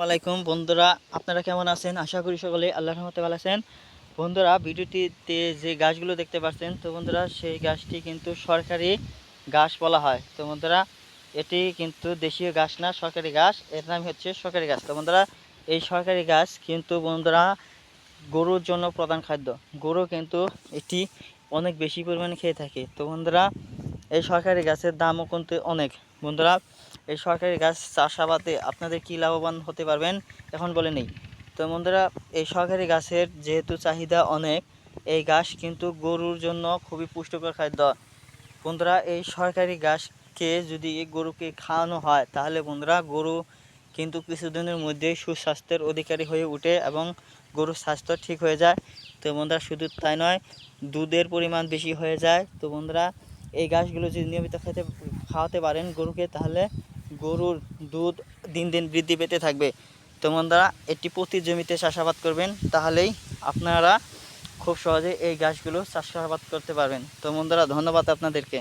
আসসালামাইকুম বন্ধুরা, আপনারা কেমন আছেন? আশা করি সকলে আল্লাহর রহমতে ভালো আছেন। বন্ধুরা, ভিডিওটিতে যে গাছগুলো দেখতে পাচ্ছেন, তো বন্ধুরা, সেই গাছটি কিন্তু সরকারি গাছ বলা হয়। তো বন্ধুরা, এটি কিন্তু দেশীয় গাছ না, সরকারি গাছ। এর নাম হচ্ছে সরকারি গাছ। তো বন্ধুরা, এই সরকারি গাছ কিন্তু বন্ধুরা গরুর জন্য প্রধান খাদ্য। গরু কিন্তু এটি অনেক বেশি পরিমাণে খেয়ে থাকে। তো বন্ধুরা এই সরকারি গাছের দামও কিন্তু অনেক। বন্ধুরা, এই সরকারি গাছ চাষাবাদে আপনাদের কি লাভবান হতে পারবেন এখন বলে নেই। তো বন্ধুরা, এই সরকারি গাছের যেহেতু চাহিদা অনেক, এই গাছ কিন্তু গরুর জন্য খুবই পুষ্টিকর খাদ্য। বন্ধুরা, এই সরকারি গাছকে যদি গরুকে খাওয়ানো হয়, তাহলে বন্ধুরা গরু কিন্তু কিছুদিনের মধ্যেই সুস্বাস্থ্যের অধিকারী হয়ে ওঠে এবং গরুর স্বাস্থ্য ঠিক হয়ে যায়। তো বন্ধুরা, শুধু তাই নয়, দুধের পরিমাণ বেশি হয়ে যায়। তো বন্ধুরা এই গাছগুলো যদি নিয়মিত খেতে, খাওয়াতে পারেন গরুকে, তাহলে গরুর দুধ দিন দিন বৃদ্ধি পেতে থাকবে। তো বন্ধুরা এটি প্রতি জমিতে চাষাবাদ করবেন, তাহলেই আপনারা খুব সহজে এই গাছগুলো চাষাবাদ করতে পারবেন। তো বন্ধুরা, ধন্যবাদ আপনাদেরকে।